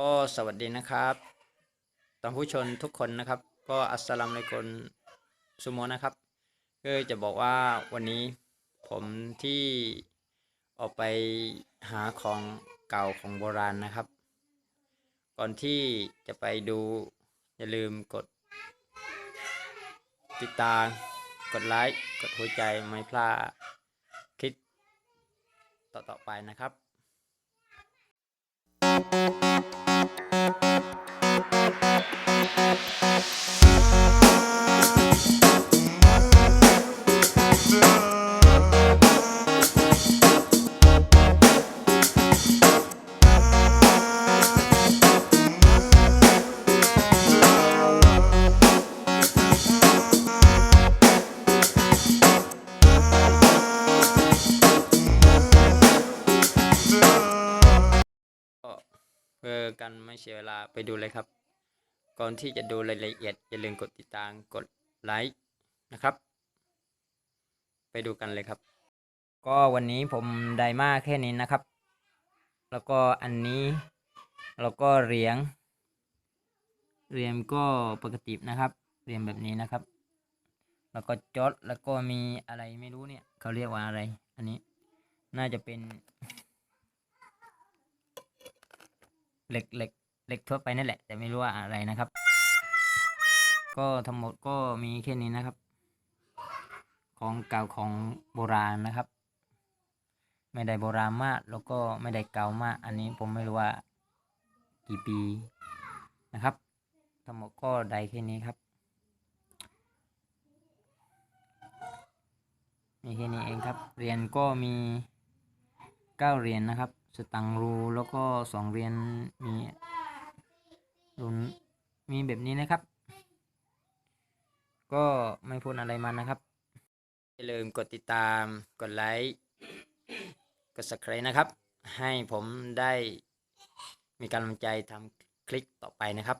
ก็สวัสดีนะครับท่านผู้ชมทุกคนนะครับ ก็อัสสลามุอะลัยกุมสุโมนะครับก็จะบอกว่าวันนี้ผมที่ออกไปหาของเก่าของโบราณนะครับ ก่อนที่จะไปดูอย่าลืมกด ติดตามกดไลค์กดหัวใจไม่พลาดคลิปต่อๆไปนะครับ พื่อกันไม่เสียเวลาไปดูเลยครับ ก่อนที่จะดูรายละเอียดอย่าลืมกดติดตามกดไลค์นะครับ ไปดูกันเลยครับ ก็วันนี้ผมได้มาแค่นี้นะครับ แล้วก็อันนี้แล้วก็เหรียญเหรียญก็ปกตินะครับเหรียญแบบนี้นะครับ แล้วก็จดแล้วก็มีอะไรไม่รู้เนี่ยเขาเรียกว่าอะไร อันนี้น่าจะเป็น เหล็กเหล็กเหล็กทั่วไปนั่นแหละ แต่ไม่รู้ว่าอะไรนะครับ ก็ทั้งหมดก็มีแค่นี้นะครับ ของเก่าของโบราณนะครับ ไม่ได้โบราณมาก แล้วก็ไม่ได้เก่ามาก อันนี้ผมไม่รู้ว่ากี่ปีนะครับ ทั้งหมดก็ได้แค่นี้ครับมีแค่นี้เองครับเหรียญก็มีเก้าเหรียญนะครับ สตังรูแล้วก็สองเรียนมีรุนมีแบบนี้นะครับ ก็ไม่พูดอะไรมันนะครับอย่าลืมกดติดตามกดไลค์กด subscribe นะครับ ให้ผมได้มีกำลังใจทำคลิปต่อไปนะครับ